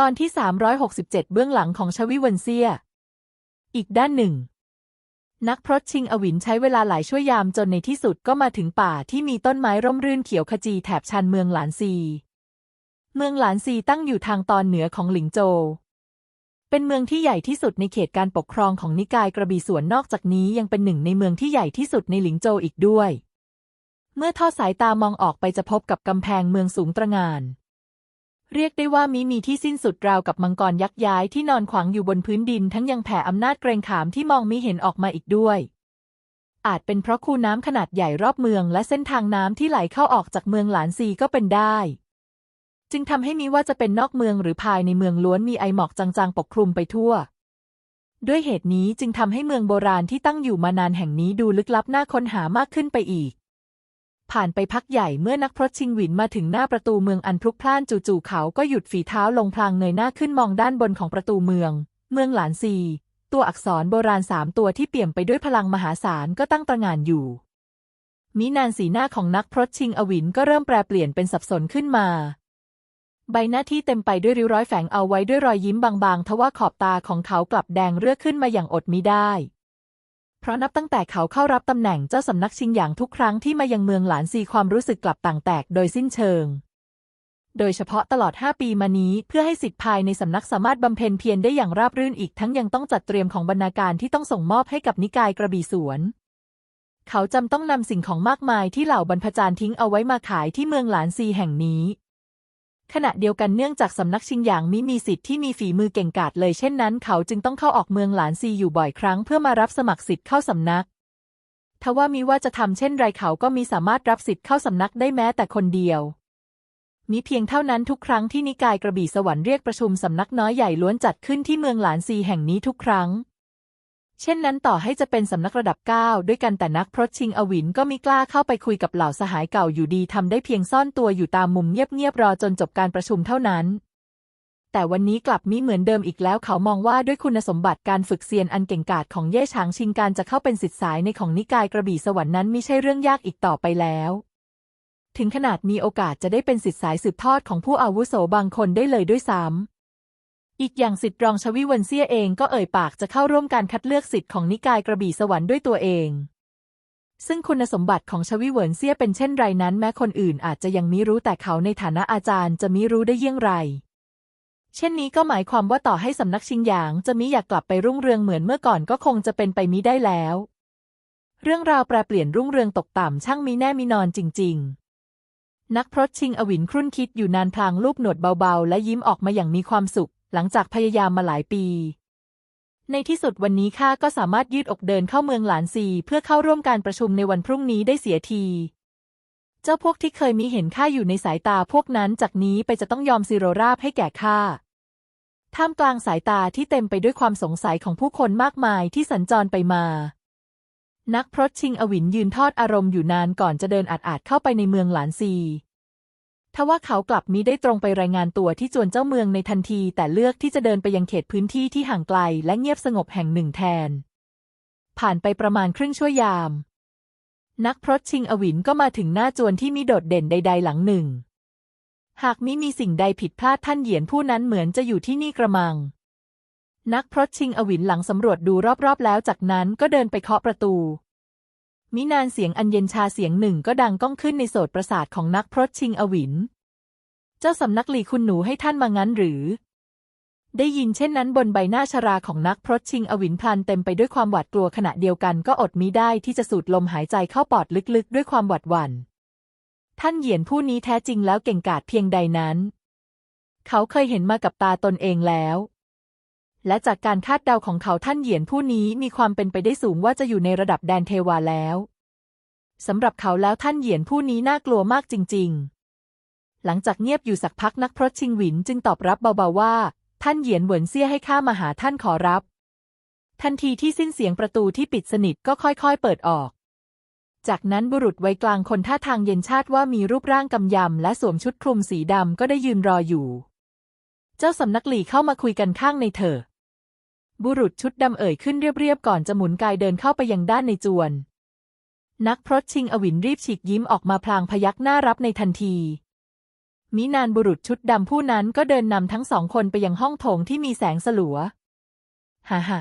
ตอนที่ 367 เบื้องหลังของชวิเวนเซีย อีกด้านหนึ่ง นักพรตชิงอวินใช้เวลาหลายชั่วยามจนในที่สุดก็มาถึงป่าที่มีต้นไม้ร่มรื่นเขียวขจีแถบชานเมืองหลานซี เมืองหลานซีตั้งอยู่ทางตอนเหนือของหลิงโจวเป็นเมืองที่ใหญ่ที่สุดในเขตการปกครองของนิกายกระบี่สวนนอกจากนี้ยังเป็นหนึ่งในเมืองที่ใหญ่ที่สุดในหลิงโจวอีกด้วย เมื่อทอดสายตามองออกไปจะพบกับกำแพงเมืองสูงตระหง่าน เรียกได้ว่ามิมีที่สิ้นสุดราวกับมังกรยักษ์ย้ายที่นอนขวางอยู่บนพื้นดินทั้งยังแผ่อำนาจเกรงขามที่มองมิเห็นออกมาอีกด้วย อาจเป็นเพราะคูน้ำขนาดใหญ่รอบเมืองและเส้นทางน้ำที่ไหลเข้าออกจากเมืองหลานซีก็เป็นได้ จึงทำให้มิว่าจะเป็นนอกเมืองหรือภายในเมืองล้วนมีไอหมอกจางๆ ปกคลุมไปทั่ว ด้วยเหตุนี้จึงทำให้เมืองโบราณที่ตั้งอยู่มานานแห่งนี้ดูลึกลับน่าค้นหามากขึ้นไปอีก ผ่านไปพักใหญ่เมื่อนักพรตชิงหวินมาถึงหน้าประตูเมืองอันพลุกพล่านจู่ๆเขาก็หยุดฝีเท้าลงพลางเงยหน้าขึ้นมองด้านบนของประตูเมือง เมืองหลานซี ตัวอักษรโบราณสามตัวที่เปี่ยมไปด้วยพลังมหาศาลก็ตั้งตระหง่านอยู่ มินานสีหน้าของนักพรตชิงอวินก็เริ่มแปรเปลี่ยนเป็นสับสนขึ้นมา ใบหน้าที่เต็มไปด้วยริ้วรอยแฝงเอาไว้ด้วยรอยยิ้มบางๆ ทว่าขอบตาของเขากลับแดงเรือกขึ้นมาอย่างอดมิได้ เพราะนับตั้งแต่เขาเข้ารับตำแหน่งเจ้าสำนักชิงหยางทุกครั้งที่มายังเมืองหลานซีความรู้สึกกลับต่างแตกโดยสิ้นเชิง โดยเฉพาะตลอด 5 ปีมานี้เพื่อให้สิทธิภายในสำนักสามารถบำเพ็ญเพียรได้อย่างราบรื่นอีกทั้งยังต้องจัดเตรียมของบรรณาการที่ต้องส่งมอบให้กับนิกายกระบี่สวน เขาจำต้องนำสิ่งของมากมายที่เหล่าบรรพจารย์ทิ้งเอาไว้มาขายที่เมืองหลานซีแห่งนี้ ขณะเดียวกันเนื่องจากสำนักชิงหยางมิมีสิทธิ์ที่มีฝีมือเก่งกาจเลยเช่นนั้น เขาจึงต้องเข้าออกเมืองหลานซีอยู่บ่อยครั้งเพื่อมารับสมัครสิทธิ์เข้าสำนักทว่ามีว่าจะทำเช่นไรเขาก็มีสามารถรับสิทธิ์เข้าสำนักได้แม้แต่คนเดียวมีเพียงเท่านั้นทุกครั้งที่นิกายกระบี่สวรรค์เรียกประชุมสำนักน้อยใหญ่ล้วนจัดขึ้นที่เมืองหลานซีแห่งนี้ทุกครั้ง เช่นนั้นต่อให้จะเป็นสำนักระดับ 9 ด้วยกันแต่นักพรตชิงอวินก็มิกล้าเข้าไปคุยกับเหล่าสหายเก่าอยู่ดีทำได้เพียงซ่อนตัวอยู่ตามมุมเงียบๆรอจนจบการประชุมเท่านั้น แต่วันนี้กลับมิเหมือนเดิมอีกแล้วเขามองว่าด้วยคุณสมบัติการฝึกเซียนอันเก่งกาจของเย่ฉางชิงการจะเข้าเป็นสิทธิสายในของนิกายกระบี่สวรรค์นั้นไม่ใช่เรื่องยากอีกต่อไปแล้วถึงขนาดมีโอกาสจะได้เป็นสิทธิสายสืบทอดของผู้อาวุโสบางคนได้เลยด้วยซ้ำ อีกอย่างสิทธิรองชวิเวนเซียเองก็เอ่ยปากจะเข้าร่วมการคัดเลือกสิทธิ์ของนิกายกระบี่สวรรค์ด้วยตัวเอง ซึ่งคุณสมบัติของชวิเวินเซียเป็นเช่นไรนั้นแม้คนอื่นอาจจะยังมิรู้แต่เขาในฐานะอาจารย์จะมิรู้ได้เยี่ยงไร เช่นนี้ก็หมายความว่าต่อให้สำนักชิงหยางจะมิอยากกลับไปรุ่งเรืองเหมือนเมื่อก่อนก็คงจะเป็นไปมิได้แล้ว เรื่องราวแปรเปลี่ยนรุ่งเรืองตกต่ำช่างมีแน่มีนอนจริง ๆนักพรตชิงอวินครุ่นคิดอยู่นานพลางลูบหนวดเบาๆ และยิ้มออกมาอย่างมีความสุข หลังจากพยายามมาหลายปี ในที่สุดวันนี้ข้าก็สามารถยืดอกเดินเข้าเมืองหลานซีเพื่อเข้าร่วมการประชุมในวันพรุ่งนี้ได้เสียที เจ้าพวกที่เคยมีเห็นข้าอยู่ในสายตาพวกนั้นจากนี้ไปจะต้องยอมซิโรราบให้แก่ข้าท่ามกลางสายตาที่เต็มไปด้วยความสงสัยของผู้คนมากมายที่สัญจรไปมา นักพรตชิงอวินยืนทอดอารมณ์อยู่นานก่อนจะเดินอาดๆเข้าไปในเมืองหลานซี ทว่าเขากลับมิได้ตรงไปรายงานตัวที่จวนเจ้าเมืองในทันที แต่เลือกที่จะเดินไปยังเขตพื้นที่ที่ห่างไกลและเงียบสงบแห่งหนึ่งแทน ผ่านไปประมาณครึ่งชั่วยาม นักพรตชิงอวินก็มาถึงหน้าจวนที่มีโดดเด่นใด ๆ หลังหนึ่ง หากมิมีสิ่งใดผิดพลาดท่านเหยียนผู้นั้นเหมือนจะอยู่ที่นี่กระมัง นักพรตชิงอวินหลังสำรวจดูรอบๆ แล้วจากนั้นก็เดินไปเคาะประตู มินานเสียงอันเย็นชาเสียงหนึ่งก็ดังก้องขึ้นในโสตประสาทของนักพรตชิงอวิน เจ้าสำนักหลีคุณหนูให้ท่านมางั้นหรือ ได้ยินเช่นนั้นบนใบหน้าชราของนักพรตชิงอวินพลันเต็มไปด้วยความหวาดกลัวขณะเดียวกันก็อดมิได้ที่จะสูดลมหายใจเข้าปอดลึกๆ ด้วยความหวาดหวั่น ท่านเหยียนผู้นี้แท้จริงแล้วเก่งกาจเพียงใดนั้น เขาเคยเห็นมากับตาตนเองแล้ว และจากการคาดเดาของเขาท่านเหยียนผู้นี้มีความเป็นไปได้สูงว่าจะอยู่ในระดับแดนเทวาแล้วสำหรับเขาแล้วท่านเหยียนผู้นี้น่ากลัวมากจริง ๆ หลังจากเงียบอยู่สักพักนักพรตชิงหวินจึงตอบรับเบาๆว่า ท่านเหยียนเหวินเซี่ยให้ข้ามาหาท่านขอรับ ทันทีที่สิ้นเสียงประตูที่ปิดสนิทก็ค่อยๆ เปิดออก จากนั้นบุรุษวัยกลางคนท่าทางเย็นชาติว่ามีรูปร่างกำยำและสวมชุดคลุมสีดำก็ได้ยืนรออยู่ เจ้าสำนักหลี่เข้ามาคุยกันข้างในเถอะ บุรุษชุดดำเอ่ยขึ้นเรียบๆก่อนจะหมุนกายเดินเข้าไปยังด้านในจวน นักพรตชิงอวินรีบฉีกยิ้มออกมาพลางพยักหน้ารับในทันที มินานบุรุษชุดดำผู้นั้นก็เดินนำทั้งสองคนไปยังห้องโถงที่มีแสงสลัว ฮ่าฮ่า